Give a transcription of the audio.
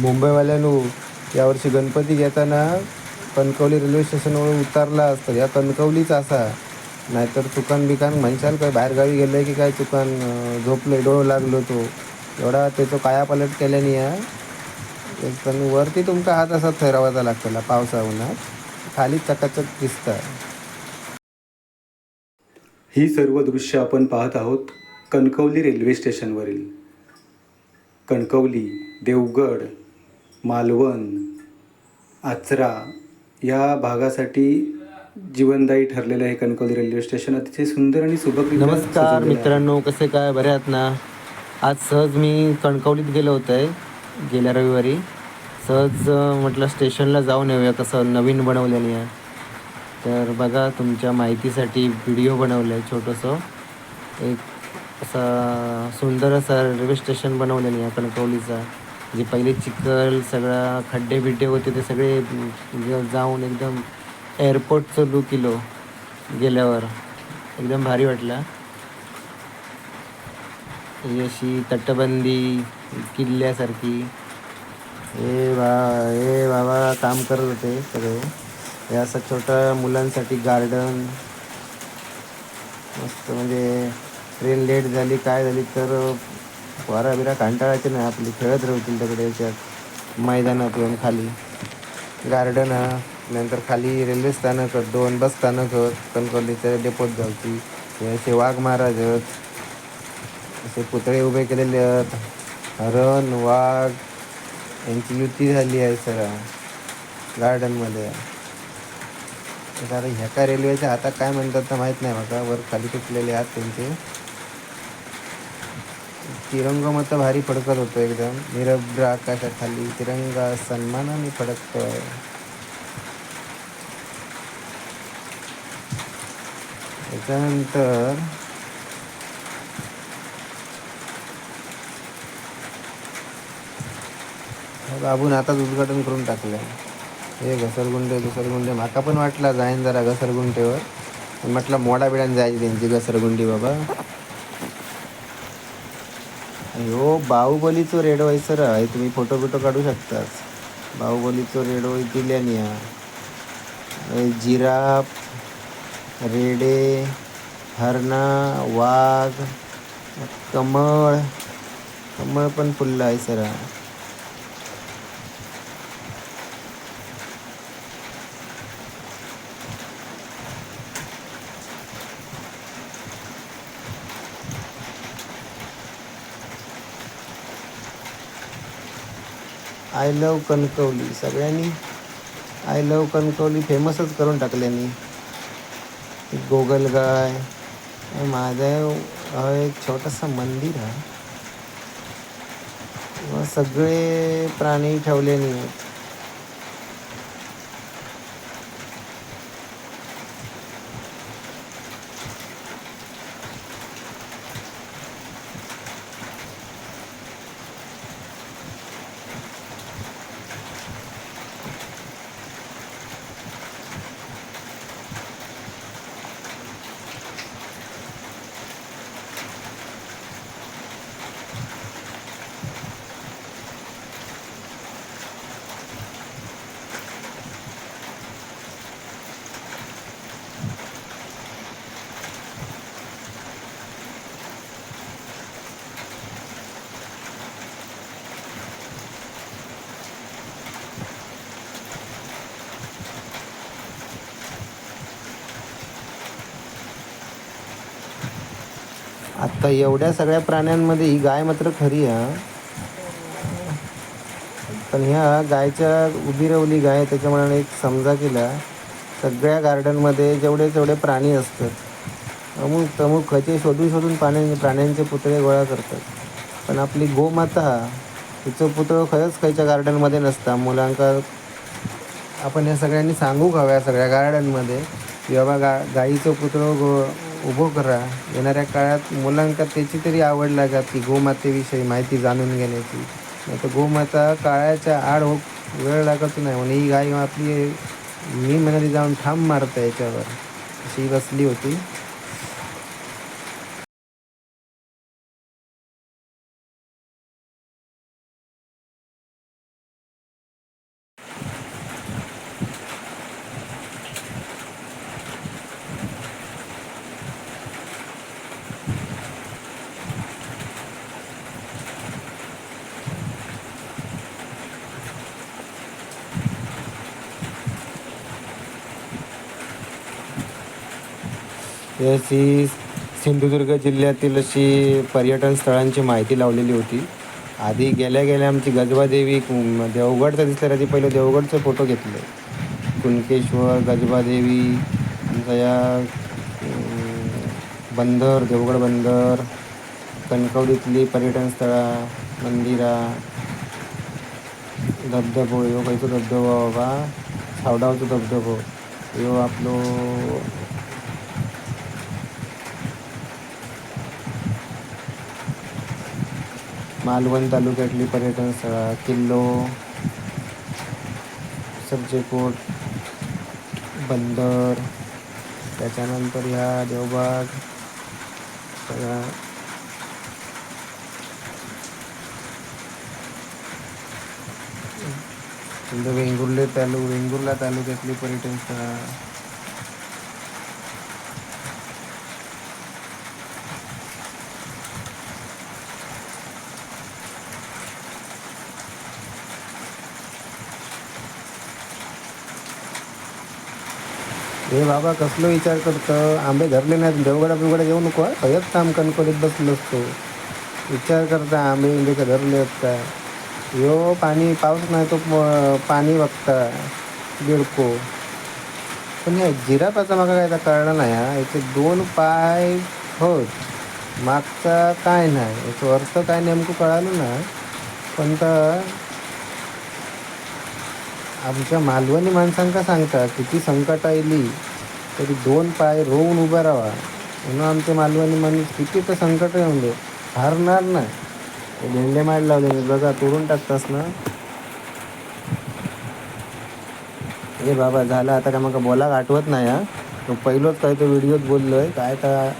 मुंबईवाल्यानो यावर्षी गणपती घेताना कणकवली रेल्वे स्टेशनवर उतरला असतं. या कणकवलीच असा नाहीतर चुकान बिकान म्हणशाल काय बाहेरगावी गेलं आहे की काय चुकान झोपलं झोपलं डोळं लागलो तो एवढा त्याचं कायापालट केल्याने या पण वरती तुमका हात असा ठरवायचा लागतला पावसा उन्हात खाली चकाचक दिसतं. ही सर्व दृश्य आपण पाहत आहोत कणकवली रेल्वे स्टेशनवरील कणकवली देवगड मालवण आचरा या भागासाठी जीवनदायी ठरलेलं आहे कणकवली रेल्वे स्टेशन अतिशय सुंदर आणि सुबक नमस्कार मित्रांनो कसे काय बरे आहात ना? आज सहज मी कणकवलीत गेलो होतो आहे गेल्या रविवारी. सहज म्हटलं स्टेशनला जाऊन येऊया कसं नवीन बनवल्याने आहे. तर बघा तुमच्या माहितीसाठी व्हिडिओ बनवलं आहे छोटंसं. एक असा सुंदर असा रेल्वे स्टेशन बनवलेलं आहे कणकवलीचा. जे पहिले चिखल सगळा खड्डे बिड्डे होते ते सगळे म्हणजे जाऊन एकदम एअरपोर्टचं लुक इलो गेल्यावर. एकदम भारी वाटला. ही अशी तटबंदी किल्ल्यासारखी. हे बा हे बाबा काम करत होते सगळे. हे असं छोटं मुलांसाठी गार्डन मस्त म्हणजे ट्रेन लेट झाली काय झाली तर वारा बिरा कंटाळायचे नाही. आपली खेळत राहतील तिकडे याच्यात. मैदानात येऊन खाली. गार्डन हा नंतर खाली रेल्वे स्थानक आहेत, दोन बस स्थानक आहेत, कणकवलीच्या डेपोत जाऊची असे वाघ महाराज आहेत. असे पुतळे उभे केलेले आहेत. हरण वाघ यांची युती झाली आहे सर गार्डनमध्ये. तर आता ह्या काय रेल्वेच्या हातात काय म्हणतात तर माहीत नाही मला वर खाली तुटलेले आहेत त्यांचे. तिरंगा मत भारी फडकत होतो एकदम. निरभ्र आकाशाखाली तिरंगा सन्मानाने फडकतोय. त्याच्यानंतर बाबून आताच उद्घाटन करून टाकलं हे घसरगुंडे घसरगुंडे. माका पण वाटला जाईन जरा घसरगुंडेवर म्हटलं मोडा बिडान जायची त्यांची घसरगुंडी बाबा. हो बाहुबलीचो रेडो आहे सर आहे तुम्ही फोटो बिटो काढू शकताच. बाहुबलीचो रेडो दिल्यानी हा जिराफ रेडे हरणा वाघ कमळ. कमळ पण फुललं आहे सर. आय लव कणकवली सगळ्यांनी आय लव कणकवली फेमसच करून टाकल्यानी गोगलगाय महादेव हा एक छोटंसं मंदिर आहे. सगळे प्राणी नाही आहेत. आता एवढ्या सगळ्या प्राण्यांमध्ये ही गाय मात्र खरी आहे पण ह्या गायच्या उभी रवली गाय त्याच्यामुळे एक समजा केला. सगळ्या गार्डनमध्ये जेवढे तेवढे प्राणी असतात. अमुक तमुक खचे शोधून शोधून प्राण्या प्राण्यांचे पुतळे गोळा करतात. पण आपली गोमाता तिचं पुतळं खरंच खायच्या गार्डनमध्ये नसता. मुलांका आपण या सगळ्यांनी सांगू हव्या हो सगळ्या गार्डनमध्ये? की बाबा गा गाईचं पुतळं गो उभं करा. येणाऱ्या काळात मुलांका त्याची तरी आवड लागा की गोमातेविषयी माहिती जाणून घेण्याची. नाही तर गोमाता काळाच्या आड हो वेळ लागत नाही. म्हणून ही गाय आपली मी म्हणाली जाऊन ठाम मारतं याच्यावर. अशी बसली होती. याची सिंधुदुर्ग जिल्ह्यातील अशी पर्यटन स्थळांची माहिती लावलेली होती. आधी गेल्या गेल्या आमची गजबादेवी कुम- देवगडचं दिसल्या आधी. पहिले देवगडचे फोटो घेतले. कुणकेश्वर गजबादेवी आमचा या बंदर देवगड बंदर कणकवलीतली पर्यटन स्थळं मंदिरा धबधबो यो खंयचो धबधबो बाबा सावडावचो धबधबो यो आपलो मालवण तालुक्यातली पर्यटन स्थळं किल्लो सरजेकोट बंदर त्याच्यानंतर ह्या देवबाग सगळा. वेंगुर्ले तालु वेंगुर्ला तालुक्यातली पर्यटन स्थळं. हे बाबा कसलो विचार करतं? आंबे धरले नाहीत. देवगडा बिवगडा येऊ नको हं. काम कणकोलीत बसलो असतो. विचार करता आंबे बिंबे का धरले आहेत यो पाणी पाऊस नाही तो प- पाणी बघता बिडको. पण या जिरापाचा मागं काय आता कळलं नाही हा. याचे दोन पाय होत. मागचा काय नाही. याचा अर्थ काय नेमकं कळालं ना पण तर आमच्या मालवणी माणसांका सांगता किती संकट आयली तरी दोन पाय रोवून उभा राहा म्हणून आमचे मालवणी माणूस किती तर संकट येऊन दे. हारणार नाही. ते भेंडे मार लावले मी बघा तोडून टाकतास ना. ए बाबा झालं आता काय मग बोलाक आठवत नाही हा. तो पहिलोच काय तो व्हिडिओत बोललो आहे काय तर